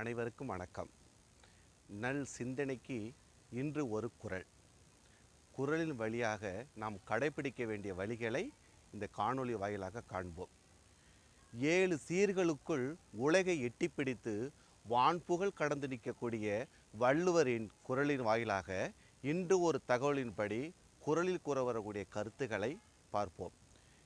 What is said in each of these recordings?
அனைவருக்கும் வணக்கம். நல் சிந்தனைக்கு இன்று ஒரு குரல். குரலின் வழியாக நாம் கடைபிடிக்க வேண்டிய வழிகளை இந்த காணொளி வாயிலாக காண்போம். ஏழு சீர்களுக்குள் உலகை எட்டிப்பிடித்து வான்புகழ் கடந்து நிற்கக்கூடிய வள்ளுவரின் குரலின் வாயிலாக இன்று ஒரு தகவலின்படி குரலில் கூற வரக்கூடிய கருத்துக்களை பார்ப்போம்.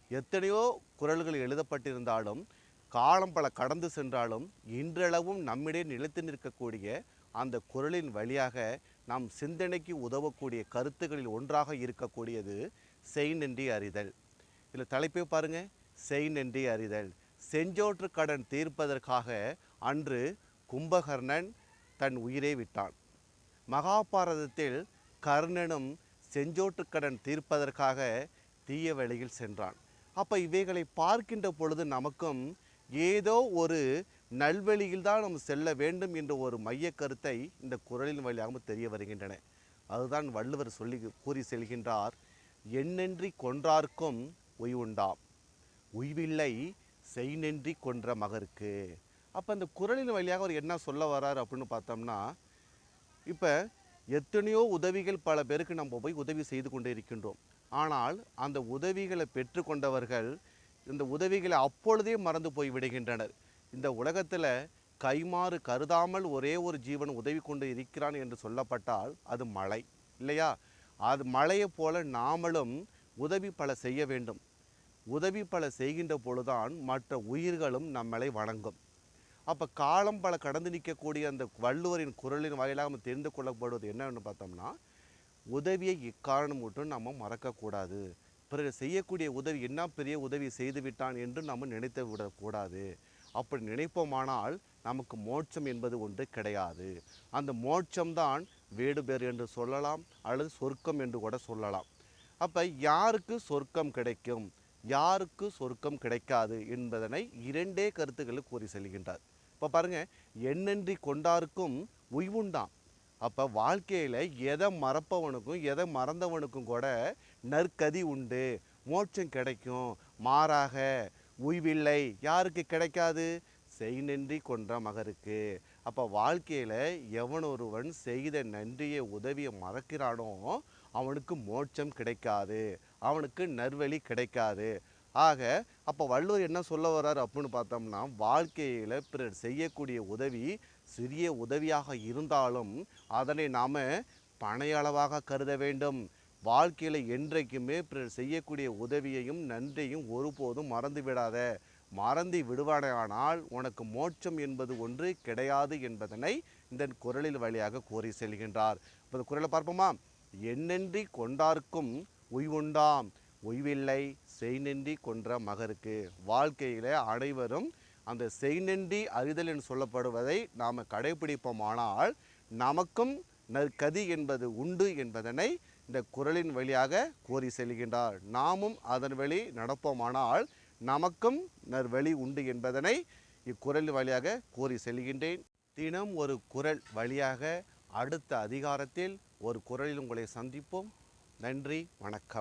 எத்தனையோ குரல்கள் எழுதப்பட்டிருந்தாலும் காலம் பல கடந்து சென்றாலும் இன்றளவும் நம்மிடையே நிலைத்து நிற்கக்கூடிய அந்த குரலின் வழியாக நம் சிந்தனைக்கு உதவக்கூடிய கருத்துக்களில் ஒன்றாக இருக்கக்கூடியது செயின் என்றி அறிதல். இதில் தலைப்பே பாருங்க. செயின் நன்றி அறிதல். செஞ்சோற்று கடன் தீர்ப்பதற்காக அன்று கும்பகர்ணன் தன் உயிரை விட்டான். மகாபாரதத்தில் கர்ணனும் செஞ்சோற்றுக்கடன் தீர்ப்பதற்காக தீய வழியில் சென்றான். அப்போ இவைகளை பார்க்கின்ற பொழுது நமக்கும் ஏதோ ஒரு நல்வழியில் தான் நாம் செல்ல வேண்டும் என்ற ஒரு மைய கருத்தை இந்த குரலின் வழியாக தெரிய வருகின்றன. அதுதான் வள்ளுவர் சொல்லி கூறி செல்கின்றார் எண்ணென்றி கொன்றார்க்கும் உய்வுண்டாம். உய்வில்லை செய்நன்றி கொன்ற மகருக்கு. அப்போ அந்த குரலின் வழியாக அவர் என்ன சொல்ல வரார் அப்படின்னு பார்த்தோம்னா இப்போ எத்தனையோ உதவிகள் பல பேருக்கு நம்ம போய் உதவி செய்து கொண்டே இருக்கின்றோம். ஆனால் அந்த உதவிகளை பெற்றுக்கொண்டவர்கள் இந்த உதவிகளை அப்பொழுதே மறந்து போய் விடுகின்றனர். இந்த உலகத்தில் கைமாறு கருதாமல் ஒரே ஒரு ஜீவன் உதவி கொண்டு இருக்கிறான் என்று சொல்லப்பட்டால் அது மழை இல்லையா? அது மழையைப் போல நாமளும் உதவி பல செய்ய வேண்டும். உதவி பல செய்கின்ற பொழுதுதான் மற்ற உயிர்களும் நம்மளை வணங்கும். அப்போ காலம் பல கடந்து நிற்கக்கூடிய அந்த வள்ளுவரின் குரலின் வாயிலாக நம்ம தெரிந்து கொள்ளப்படுவது என்னன்னு பார்த்தோம்னா உதவியை இக்காரணம் மட்டும் நம்ம மறக்கக்கூடாது. பிறகு செய்யக்கூடிய உதவி என்ன பெரிய உதவி செய்து விட்டான் என்று நம்ம நினைத்து விடக்கூடாது. அப்படி நினைப்போமானால் நமக்கு மோட்சம் என்பது ஒன்று கிடையாது. அந்த மோட்சம்தான் வீடு பேர் என்று சொல்லலாம் அல்லது சொர்க்கம் என்று கூட சொல்லலாம். அப்போ யாருக்கு சொர்க்கம் கிடைக்கும்? யாருக்கு சொர்க்கம் கிடைக்காது என்பதனை இரண்டே கருத்துக்களை கூறி செல்கின்றார். இப்போ பாருங்கள் எண்ணன்றி கொண்டாருக்கும் உய்வுண்டாம். அப்போ வாழ்க்கையில் எதை மறப்பவனுக்கும் எதை மறந்தவனுக்கும் கூட நற்கதி உண்டு. மோட்சம் கிடைக்கும். மாறாக உய்வில்லை. யாருக்கு கிடைக்காது? செய் நன்றி கொன்ற மகருக்கு. அப்போ வாழ்க்கையில் எவன் ஒருவன் செய்த நன்றியை உதவியை மறக்கிறானோ அவனுக்கு மோட்சம் கிடைக்காது. அவனுக்கு நற்வழி கிடைக்காது. ஆக அப்போ வள்ளுவர் என்ன சொல்ல வர்றார் அப்படின்னு பார்த்தோம்னா வாழ்க்கையில் பிறர் செய்யக்கூடிய உதவி சிறிய உதவியாக இருந்தாலும் அதனை நாம் பனையளவாக கருத வேண்டும். வாழ்க்கையில் என்றைக்குமே பிறர் செய்யக்கூடிய உதவியையும் நன்றியும் ஒருபோதும் மறந்து விடாத. மறந்து விடுவானானால் உனக்கு மோட்சம் என்பது ஒன்று கிடையாது என்பதனை இந்த குரலில் வழியாக கூறி செல்கின்றார். இப்போ குரலை பார்ப்போமா? என்னென்றி கொண்டார்க்கும் உய்வுண்டாம் உய்வில்லை செய்நெண்டி கொன்ற மகருக்கு. வாழ்க்கையில் அனைவரும் அந்த செய்நெண்டி அறிதல் என்று சொல்லப்படுவதை நாம் கடைபிடிப்போமானால் நமக்கும் நற்கதி என்பது உண்டு என்பதனை இந்த குரலின் வழியாக கூறி செல்கின்றார். நாமும் அதன் வழி நடப்போமானால் நமக்கும் நற்வழி உண்டு என்பதனை இக்குரலின் வழியாக கூறி செல்கின்றேன். தினம் ஒரு குரல் வழியாக அடுத்த அதிகாரத்தில் ஒரு குரலில் உங்களை சந்திப்போம். நன்றி வணக்கம்.